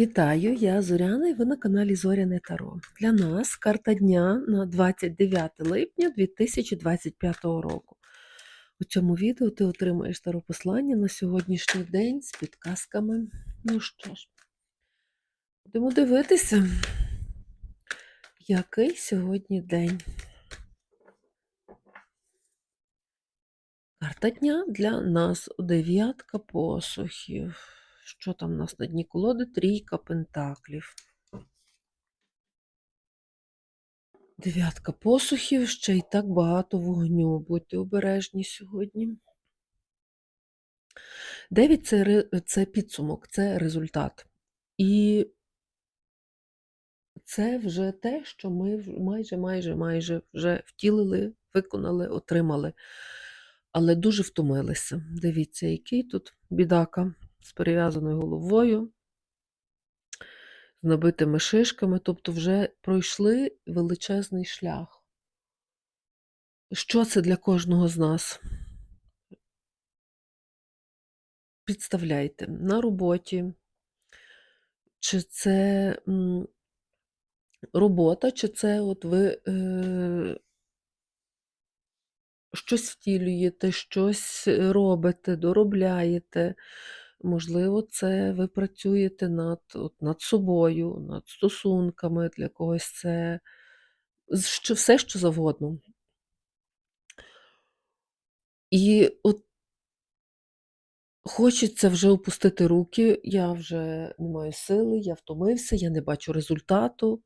Вітаю, я Зоряна і ви на каналі Зоряне Таро. Для нас карта дня на 29 липня 2025 року. У цьому відео ти отримаєш таро послання на сьогоднішній день з підказками. Ну що ж, будемо дивитися, який сьогодні день. Карта дня для нас дев'ятка посухів. Що там у нас на дні колоди? Трійка пентаклів. Дев'ятка посухів, ще й так багато вогню. Будьте обережні сьогодні. Дев'ять це, це підсумок, це результат. І це вже те, що ми майже, майже, майже вже втілили, виконали, отримали. Але дуже втомилися. Дивіться, який тут бідака з перев'язаною головою, з набитими шишками, тобто вже пройшли величезний шлях. Що це для кожного з нас? Підставляйте на роботі, чи це робота, чи це от ви е, щось втілюєте, щось робите, доробляєте. Можливо, це ви працюєте над, от, над собою, над стосунками, для когось це що, все, що завгодно. І от хочеться вже опустити руки, я вже не маю сили, я втомився, я не бачу результату.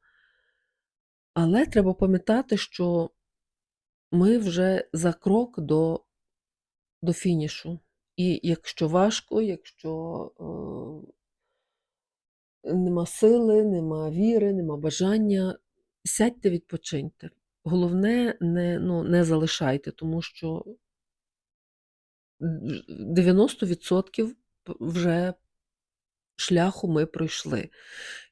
Але треба пам'ятати, що ми вже за крок до, до фінішу. І якщо важко, якщо е, нема сили, нема віри, нема бажання, сядьте, відпочиньте. Головне, не, ну, не залишайте, тому що 90% вже шляху ми пройшли.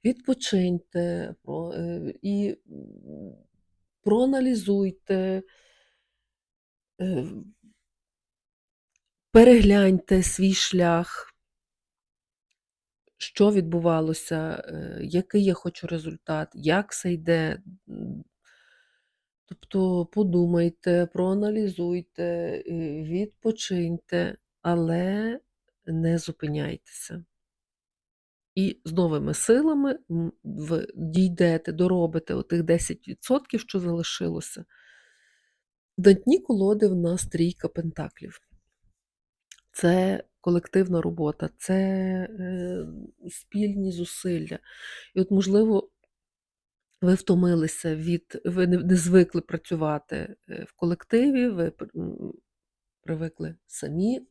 Відпочиньте е, і проаналізуйте, е, перегляньте свій шлях, що відбувалося, е, який я хочу результат, як це йде. Тобто подумайте, проаналізуйте, е, відпочиньте, але не зупиняйтеся. І з новими силами дійдете, доробите отих 10%, що залишилося. На дні колоди в нас трійка пентаклів. Це колективна робота, це е, спільні зусилля. І от, можливо, ви втомилися від, ви не, звикли працювати е, в колективі, ви привикли самі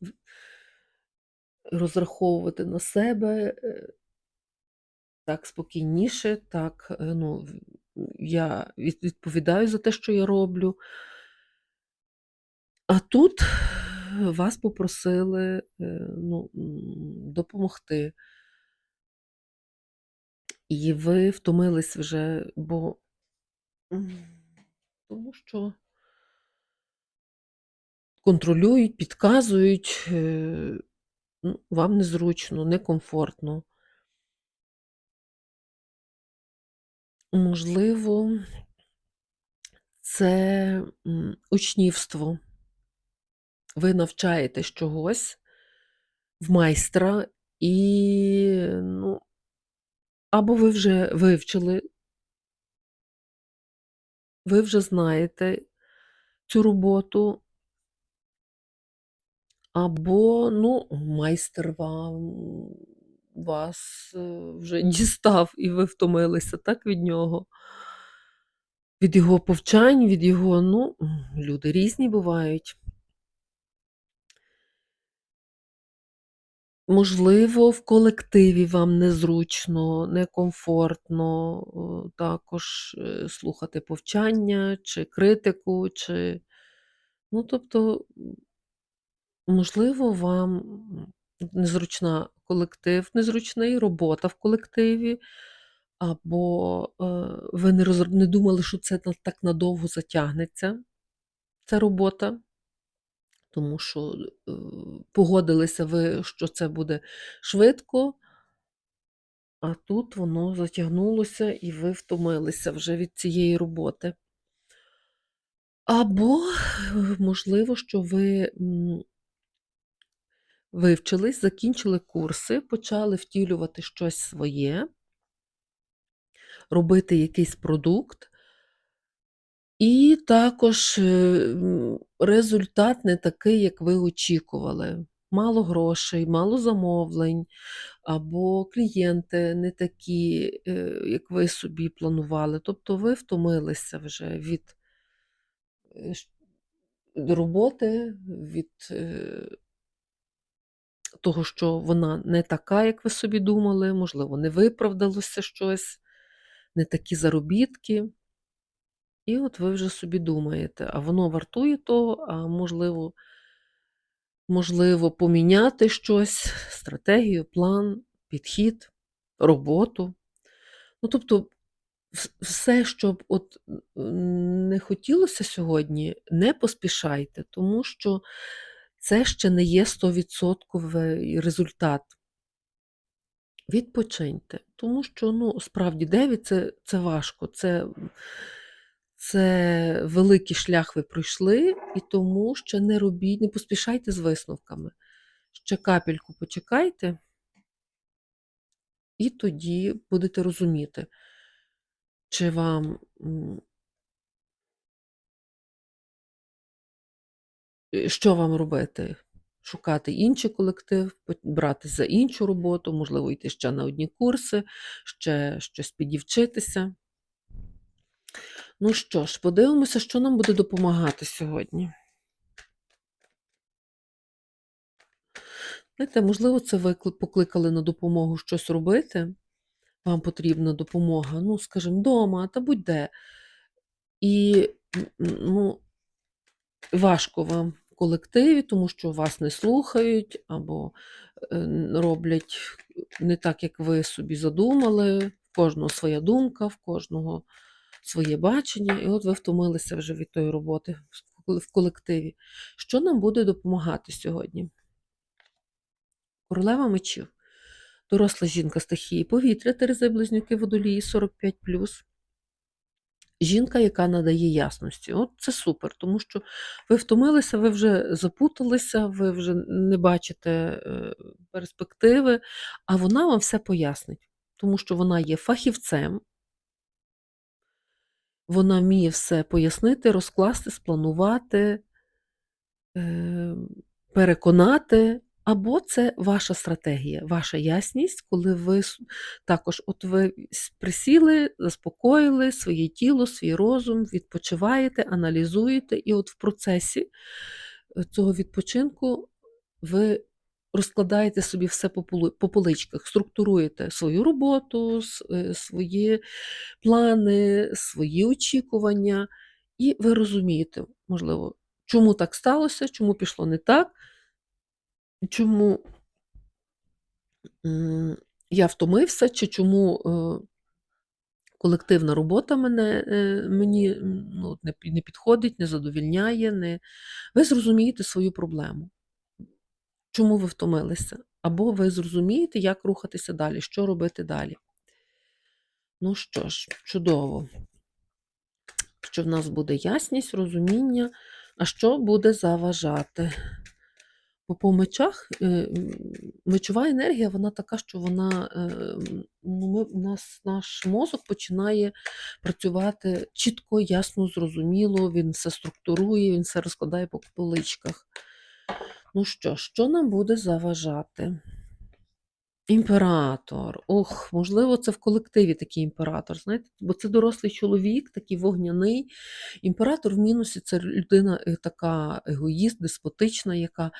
розраховувати на себе е, так спокійніше, так, ну, я відповідаю за те, що я роблю. А тут вас попросили е, ну, допомогти. І ви втомились вже, бо тому що контролюють, підказують, е, ну, вам незручно, некомфортно. Можливо, це учнівство. Ви навчаєтесь чогось в майстра, і ну, або ви вже вивчили, ви вже знаєте цю роботу, або, ну, майстер вам вас е, вже дістав, і ви втомилися так від нього. Від його повчань, від його, ну, люди різні бувають. Можливо, в колективі вам незручно, некомфортно, також е, слухати повчання чи критику, чи ну, тобто, можливо, вам незручна колектив, незручний, робота в колективі, або е, ви не, роз... не думали, що це так надовго затягнеться, ця робота. Тому що е, погодилися ви, що це буде швидко, А тут воно затягнулося, і ви втомилися вже від цієї роботи. Або, можливо, що ви, вивчились, закінчили курси, почали втілювати щось своє робити якийсь продукт. І також, е, результат не такий, як ви очікували. Мало грошей, мало замовлень, або клієнти не такі, е, як ви собі планували. Тобто ви втомилися вже від е, роботи, від, того, що вона не така, як ви собі думали, можливо, не виправдалося щось, не такі заробітки. І от ви вже собі думаєте, а воно вартує того, а можливо можливо, поміняти щось, стратегію, план, підхід, роботу. Ну, тобто, все, що б от не хотілося сьогодні, не поспішайте, тому що це ще не є стовідсотковий результат. Відпочиньте, тому що, ну, справді 9 це це важко, це це великий шлях ви пройшли, і тому ще не робіть, не поспішайте з висновками. Ще капельку почекайте і тоді будете розуміти, чи вам, е, що вам робити? Шукати інший колектив, пот братись за іншу роботу, можливо, йти ще на одні курси, ще щось підівчитися. Ну що ж, подивимося, що нам буде допомагати сьогодні. Знаєте, можливо, це ви покликали на допомогу щось робити, вам потрібна допомога, ну, скажімо, дома та будь-де. І, ну, важко вам в колективі, тому що вас не слухають або, е, роблять не так, як ви собі задумали. В кожного своя думка, в кожного своє бачення, і от ви втомилися вже від тої роботи в колективі. Що нам буде допомагати сьогодні? Королева мечів. Доросла жінка стихії повітря, Терези Близнюки Водолії 45+. Жінка, яка надає ясності. От це супер, тому що ви втомилися, ви вже запуталися, ви вже не бачите е, перспективи, а вона вам все пояснить, тому що вона є фахівцем, вона вміє все пояснити, розкласти, спланувати, ем, переконати. Або це ваша стратегія, ваша ясність, коли ви також от ви присіли, заспокоїли своє тіло, свій розум, відпочиваєте, аналізуєте, і от в процесі е, цього відпочинку ви розкладаєте собі все по поличках, структуруєте свою роботу, е, свої плани, свої очікування, і ви розумієте, можливо, чому так сталося, чому пішло не так. Чому я втомився, чи чому, е, колективна робота мене е, мені ну, не не підходить, не задовільняє, не ви зрозумієте свою проблему. Чому ви втомилися? Або ви зрозумієте, як рухатися далі, що робити далі. Ну що ж, чудово, що в нас буде ясність, розуміння, а що буде заважати? Бо по мечах е, мечова енергія, вона така, що вона е, ну, ми, нас наш мозок починає працювати чітко, ясно, зрозуміло, він все структурує, він все розкладає по поличках. Ну що, що нам буде заважати? Імператор. Ох, можливо, це в колективі такий імператор. Знаєте, бо це дорослий чоловік, такий вогняний. Імператор в мінусі це людина е, така егоїст, деспотична, яка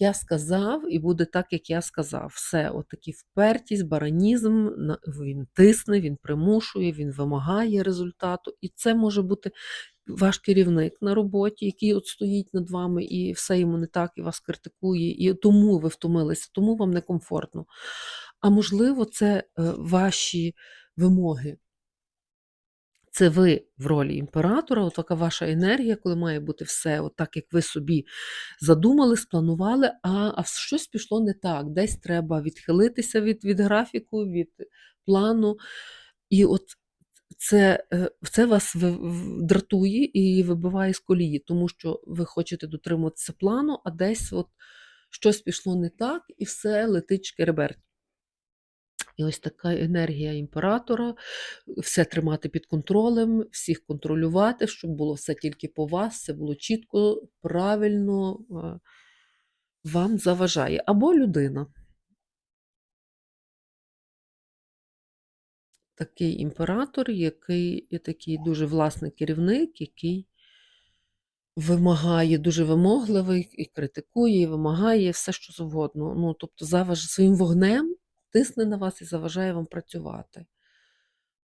я сказав, і буде так, як я сказав. Все, от такі впертість, баранізм, він тисне, він примушує, він вимагає результату. І це може бути ваш керівник на роботі, який от стоїть над вами, і все йому не так, і вас критикує, і тому ви втомилися, тому вам некомфортно. А можливо, це е, ваші вимоги. Це ви в ролі імператора, така ваша енергія, коли має бути все так, як ви собі задумали, спланували, а, а щось пішло не так. Десь треба відхилитися від, від графіку, від плану. І от це, е, це вас дратує і вибиває з колії, тому що ви хочете дотримуватися плану, а десь от щось пішло не так, і все летить шкереберть. І ось така енергія імператора, все тримати під контролем, всіх контролювати, щоб було все тільки по вас, все було чітко, правильно вам заважає. Або людина. Такий імператор, який є такий дуже власний керівник, який вимагає, дуже вимогливий, і критикує, і вимагає все, що завгодно. Ну, тобто, заваж... своїм вогнем тисне на вас і заважає вам працювати.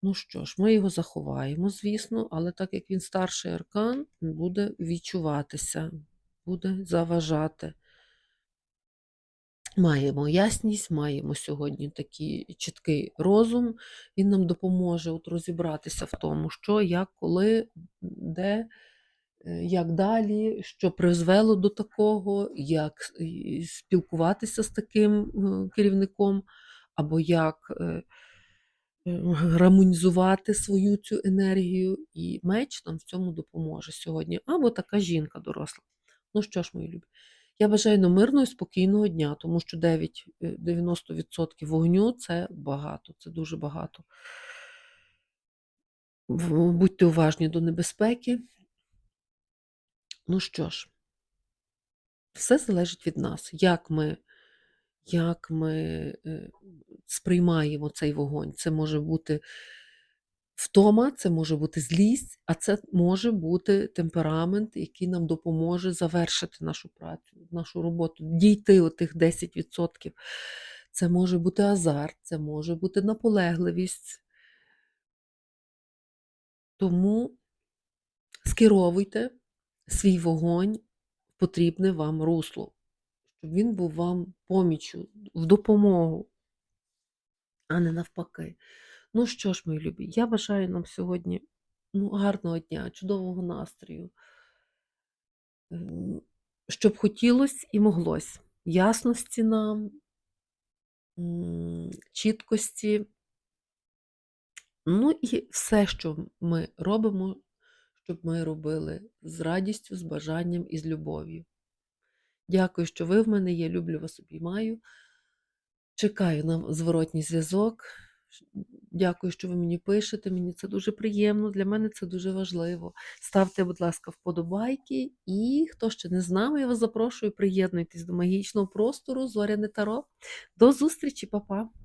Ну що ж, ми його заховаємо, звісно, але так як він старший аркан, буде відчуватися, буде заважати. Маємо ясність, маємо сьогодні такий чіткий розум. Він нам допоможе от розібратися в тому, що, як, коли, де, е, як далі, що призвело до такого, як спілкуватися з таким е, керівником, або як е, е, гармонізувати свою цю енергію. І меч нам в цьому допоможе сьогодні. Або така жінка доросла. Ну що ж, мої любі. Я бажаю нам мирного і спокійного дня, тому що 9, е, 90% вогню це багато, це дуже багато. Будьте уважні до небезпеки. Ну що ж, все залежить від нас, як ми, як ми е, сприймаємо цей вогонь. Це може бути втома, це може бути злість, а це може бути темперамент, який нам допоможе завершити нашу працю, нашу роботу, дійти отих 10%. Це може бути азарт, це може бути наполегливість. Тому скеровуйте свій вогонь в потрібне вам русло, щоб він був вам помічю, в допомогу, а не навпаки. Ну що ж, мої любі, я бажаю нам сьогодні ну, гарного дня, чудового настрою, щоб хотілося і моглось. Ясності нам, чіткості. Ну і все, що ми робимо, щоб ми робили з радістю, з бажанням і з любов'ю. Дякую, що ви в мене є. Люблю вас, обіймаю. Чекаю на зворотній зв'язок. Дякую, що ви мені пишете. Мені це дуже приємно. Для мене це дуже важливо. Ставте, будь ласка, вподобайки. І хто ще не з я вас запрошую, приєднуйтесь до магічного простору Зоряне Таро. До зустрічі, па-па!